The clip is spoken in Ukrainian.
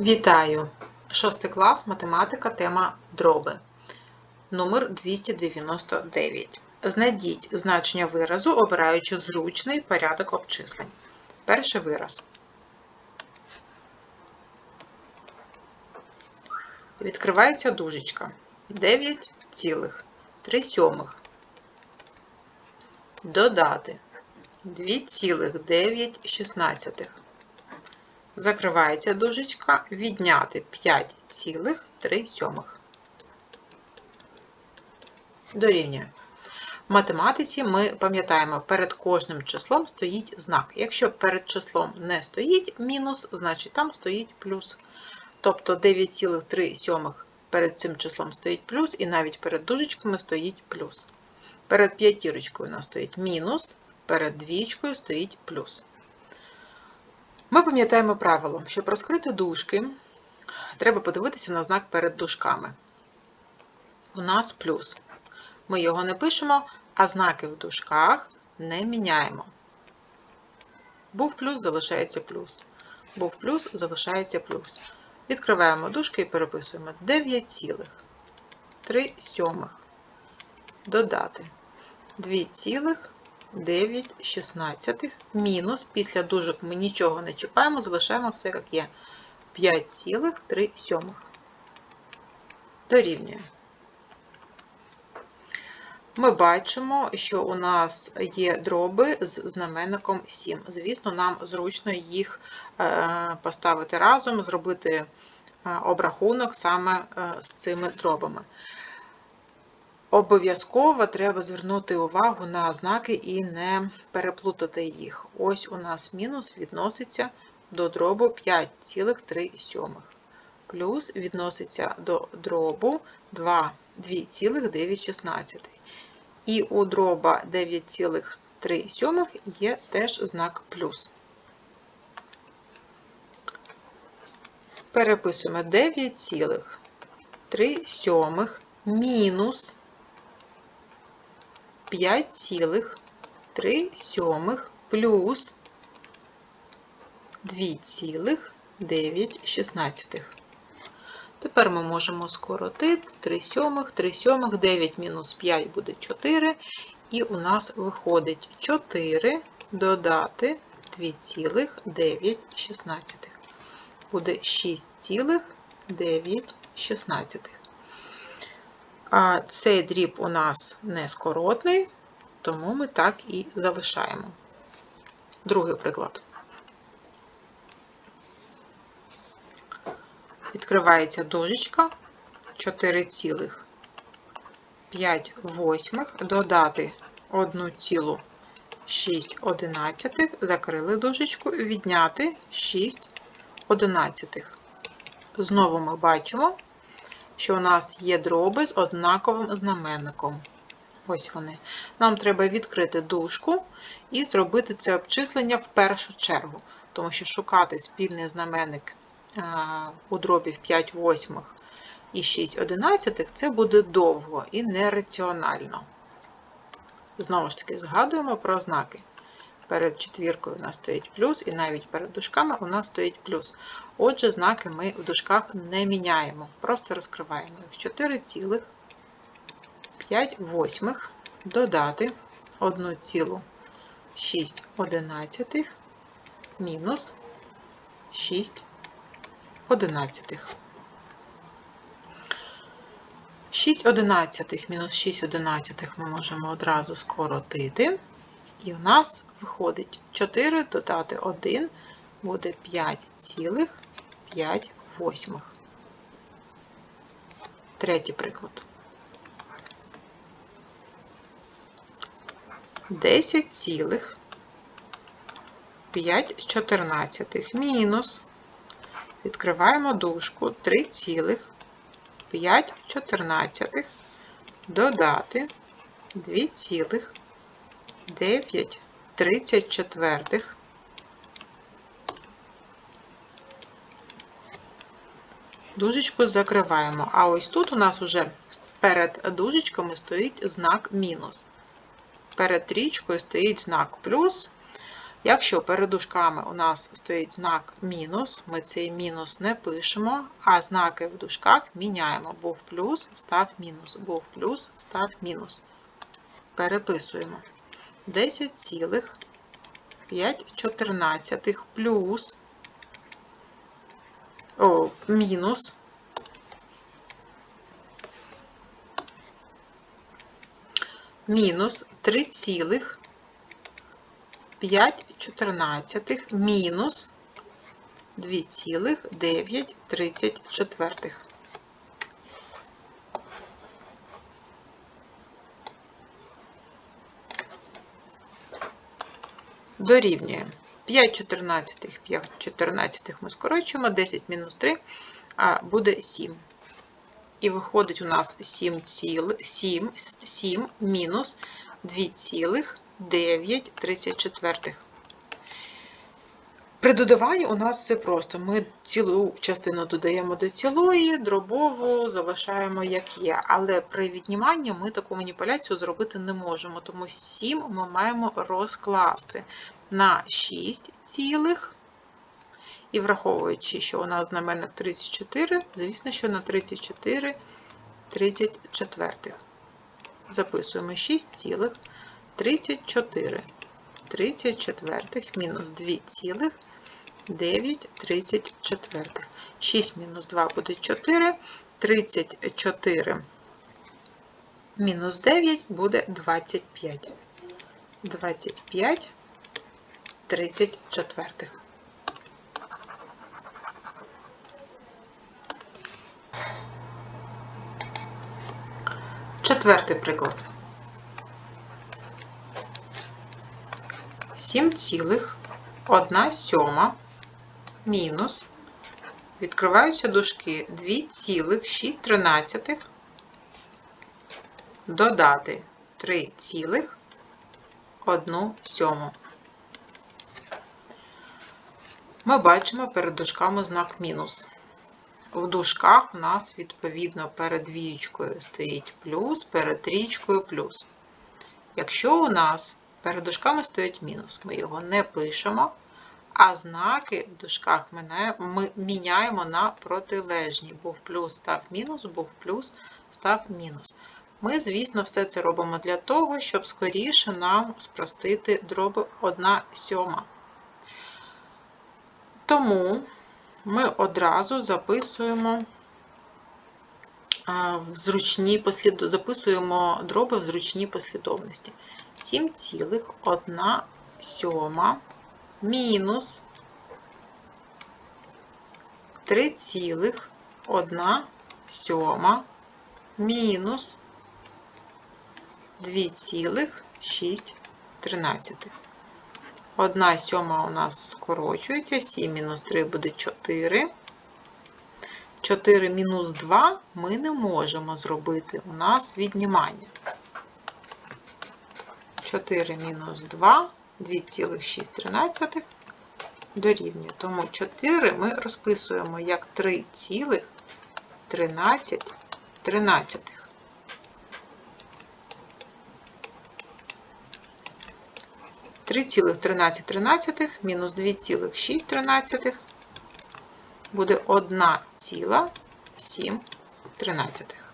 Вітаю! Шостий клас, математика, тема дроби. Номер 299. Знайдіть значення виразу, обираючи зручний порядок обчислень. Перший вираз. Відкривається дужечка. 9,3 сьомих. Додати 2,9 Закривається дужечка, відняти 5,3. Дорівнює. В математиці ми пам'ятаємо, перед кожним числом стоїть знак. Якщо перед числом не стоїть мінус, значить там стоїть плюс. Тобто 9,3 перед цим числом стоїть плюс, і навіть перед дужечками стоїть плюс. Перед п'ятірочкою у нас стоїть мінус, перед двічкою стоїть плюс. Ми пам'ятаємо правило, щоб розкрити дужки, треба подивитися на знак перед дужками. У нас плюс. Ми його не пишемо, а знаки в дужках не міняємо. Був плюс, залишається плюс. Був плюс, залишається плюс. Відкриваємо дужки і переписуємо 9,3 сьомих. Додати 2,9 мінус, після дужок ми нічого не чіпаємо, залишаємо все як є. 5,3 сьомих. Дорівнює. Ми бачимо, що у нас є дроби з знаменником 7. Звісно, нам зручно їх поставити разом, зробити обрахунок саме з цими дробами. Обов'язково треба звернути увагу на знаки і не переплутати їх. Ось у нас мінус відноситься до дробу 5,3. Плюс відноситься до дробу 2,9. І у дроба 9,3 є теж знак плюс. Переписуємо 9,3 мінус 5,3 плюс 2,9. Тепер ми можемо скоротити 3 сьомих, 3 сьомих, 9 мінус 5 буде 4. І у нас виходить 4 додати 2,9. Буде 6,9. А цей дріб у нас не скоротний, тому ми так і залишаємо. Другий приклад. Відкривається дужечка 4,5 восьмих, додати 1,6 закрили дужечку, відняти 6 одинадцятих. Знову ми бачимо, що у нас є дроби з однаковим знаменником. Ось вони. Нам треба відкрити дужку і зробити це обчислення в першу чергу, тому що шукати спільний знаменник у дробів 5 восьмих і 6 одинадцятих це буде довго і нераціонально. Знову ж таки, згадуємо про знаки. Перед четвіркою у нас стоїть плюс, і навіть перед дужками у нас стоїть плюс. Отже, знаки ми в дужках не міняємо, просто розкриваємо їх 4,5 восьмих додати 1,6 мінус 6 одинадцятих. 6 одинадцятих мінус 6 одинадцятих ми можемо одразу скоротити. І у нас виходить 4 додати 1 буде 5,5 восьмих. Третій приклад. 10,5 чотирнадцятих мінус. Відкриваємо дужку 3,5 чотирнадцятих додати 2,5 9 34. Дужечку закриваємо. А ось тут у нас вже перед дужечками стоїть знак мінус. Перед трічкою стоїть знак плюс. Якщо перед дужками у нас стоїть знак мінус, ми цей мінус не пишемо, а знаки в дужках міняємо. Був плюс, став мінус, був плюс, став мінус. Переписуємо 10,5 плюс о, мінус мінус 3,5 мінус 2,934. Дорівнює 5 чотирнадцятих, 5 чотирнадцятих ми скорочуємо, 10 мінус 3 а буде 7. І виходить у нас 7, ціл, 7, 7 мінус 2,934. При додаванні у нас все просто. Ми цілу частину додаємо до цілої, дробову залишаємо як є. Але при відніманні ми таку маніпуляцію зробити не можемо, тому 7 ми маємо розкласти на 6 цілих. І враховуючи, що у нас знаменник 34, звісно, що на 34 34. Записуємо 6 цілих 34 34 мінус 2 цілих 9 34. 6 мінус 2 буде 4, 34 мінус 9 буде 25. 25 34. Четвертий приклад. 7,1 сьома мінус, відкриваються дужки 2,6 додати 3,1 сьому. Ми бачимо перед дужками знак мінус. В дужках у нас, відповідно, перед двієчкою стоїть плюс, перед трічкою плюс. Якщо у нас перед дужками стоїть мінус, ми його не пишемо, а знаки в дужках ми міняємо на протилежні. Був плюс, став мінус, був плюс, став мінус. Ми, звісно, все це робимо для того, щоб скоріше нам спростити дроби 1 сьома. Тому ми одразу записуємо в зручній послід... записуємо дроби в зручній послідовності. 7,1 сьома мінус 3,1 сьома мінус 2,6 13. 1 сьома у нас скорочується, 7 мінус 3 буде 4. 4 мінус 2 ми не можемо зробити. У нас віднімання. 4 мінус 2, 2,6 дорівнює. Тому 4 ми розписуємо як 3,13 13. 3,13 мінус 2,6 буде 1,7 13.